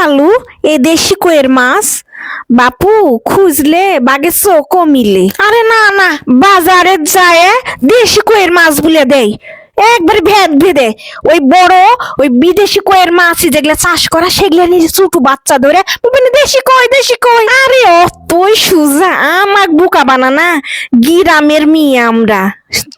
পালু এ দেশি কইয়ের মাছ? বাপু খুঁজলে বাগে চোখও মিলে। আরে না না। বাজারে যায় দেশি কইয়ের মাছ বলে দেয়। একবার ভেদ ভেদে। ওই বড় ওই বিদেশি কইয়ের মাছ যেগুলা চাষ করা সেগুলা নিয়ে ছোট বাচ্চা ধরে দেশি কই দেশি কই? আরে অতই সুজা আমাক বুকা বানানা। গিরামের মেয়ে আমরা।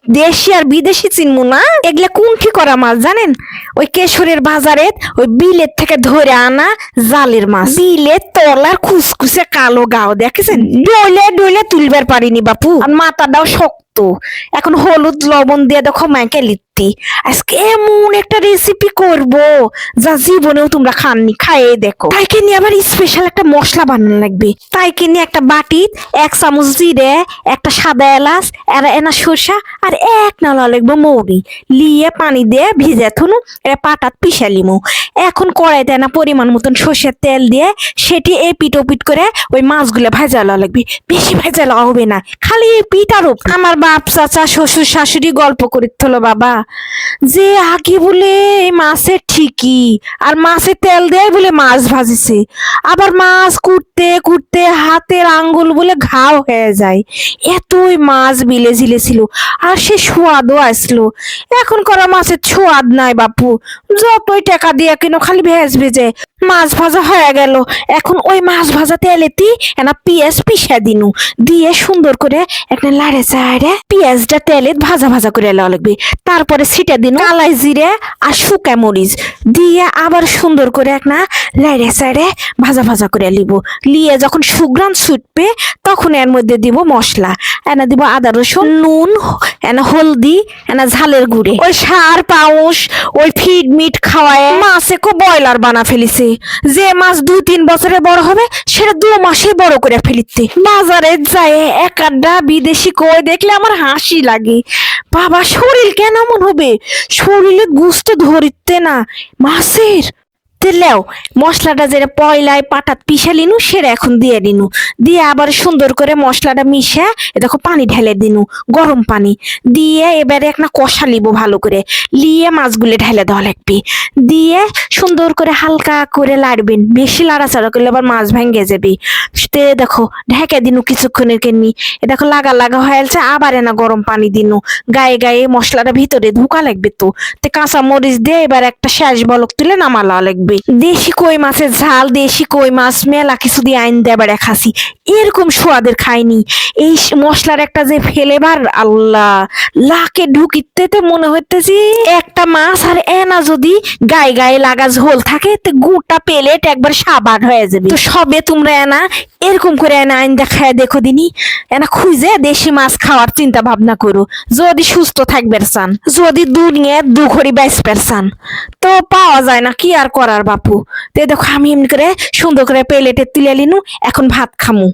দেশি আর বিদেশি চিনবো না? এগুলা কুণ্ঠি করা মাছ জানেন? ওই কেশরের বাজারে ওই বিলের থেকে ধরে আনা জালের মাছ। বিলের তলার খুসখুসে কালো গাও দেখেছেন? ডইলে ডইলে তুলবার পারিনি বাপু। আর মাথাটাও শক্ত এখন হলুদ লবণ দিয়ে দেখো মাকে লিত্তি আজকে এমন একটা রেসিপি করব যা জীবনেও তোমরা খাননি খাইয়ে দেখো। তাইকে নিয়ে আবার স্পেশাল একটা মশলা বানানো লাগবে। তাইকে নিয়ে একটা বাটি, এক চামচ জিরে, একটা সাদা এলাচ, আর এনা সরষা, আর এক নালা লাগবে মৌরি। লিয়ে পানি দিয়ে ভিজে থুনু এটা পাটাত পিষে লিমু। এখন কড়াইতে না পরিমাণ মতন সর্ষের তেল দিয়ে সেটি এই পিট পিট করে ওই মাছগুলো ভাজা লওয়া লাগবে। বেশি ভাজা লওয়া হবে না, খালি পিঠ আর। আমার বাপ, চাচা, শ্বশুর, শাশুড়ি গল্প করিত বাবা। যে আগে বলে মাছের ঠিকই, আর মাছের তেল দিয়ে বলে মাছ ভাজিছে। আবার মাছ কুটতে কুটতে হাতের আঙ্গুল বলে ঘাও হয়ে যায়। এতই মাছ বিলে ঝিলে ছিল আর সে সোয়াদও আসলো। এখন করা মাছের সোয়াদ নাই বাপু, যতই টাকা দিয়ে কেন খালি ভেজ ভেজে। মাছ ভাজা হয়ে গেল, এখন ওই মাছ ভাজা তেলেতি এনা পেঁয়াজ পিসা দিনু, দিয়ে সুন্দর করে একটা লাড়ে চাড়ে পেঁয়াজটা তেলে ভাজা ভাজা করে লওয়া লাগবে। তারপরে ছিটে দিন কালাই জিরে আর শুকা মরিচ। দিয়ে আবার সুন্দর করে একটা লাড়ে চাড়ে ভাজা ভাজা করে লিব লিয়ে যখন সুগ্রান ছুটবে, তখন এর মধ্যে দিব মশলা। এনা দিব আদা রসুন, নুন, এনা হলদি, এনা ঝালের গুঁড়ে। ওই সার, পাউস, ওই ফিড মিট খাওয়ায় মাছে কো বয়লার বানা ফেলিছে। যে মাছ দুই তিন বছরে বড় হবে, সেটা দু মাসে বড় করে ফেলিতে। বাজারে যায় এক আড্ডা বিদেশি কই দেখলে আমার হাসি লাগে। বাবা শরীর কেন এমন হবে? শরীরে গুস্ত ধরিতে না। মাছের তেলেও মশলাটা যেটা পয়লায়, পাটাত পিষে লিনু, সেটা এখন দিয়ে দিনু। দিয়ে আবার সুন্দর করে মশলাটা মিশে এ দেখো পানি ঢেলে দিনু, গরম পানি। দিয়ে এবারে একটা কষা লিবো ভালো করে। লিয়ে মাছগুলো ঢেলে দেওয়া লাগবে দিয়ে সুন্দর করে হালকা করে লাড়বেন। বেশি লাড়াচাড়া করলে আবার মাছ ভেঙে যাবে। তে দেখো, ঢেকে দিনু কিছুক্ষণের কেননি। এ দেখো লাগা লাগা হয়ে আছে আবার এনা গরম পানি দিনু। গায়ে গায়ে মশলাটা ভিতরে ঢুকা লাগবে তো। তে কাঁচা মরিচ দিয়ে এবার একটা শেষ বলক তুলে নামালা লাগবে। দেশি কই মাছের ঝাল দেশি কই মাছ মেলা কিছু দিয়ে আইন দেবার খাসি এরকম সোয়াদের খাইনি। এই মশলার একটা যে ফ্লেভার, আল্লাহ। লাকে ঢুকিতে তো মনে হইতেছি একটা মাছ আর এনা যদি গায়ে গায়ে লাগা ঝোল থাকে, তো গোটা প্লেট একবার সাবান হয়ে যাবে। তো সবে তোমরা এনা এরকম করে এনা আইন দেখায় দেখো দিনি। এনা খুঁজে দেশি মাছ খাওয়ার চিন্তা ভাবনা করো। যদি সুস্থ থাকবে চান, যদি দুনিয়া দুঘড়ি বেসপের চান, তো পাওয়া যায় না, কি আর করার বাপু? তো দেখো আমি এমনি করে সুন্দর করে প্লেটে তুলে লিনু, এখন ভাত খামু।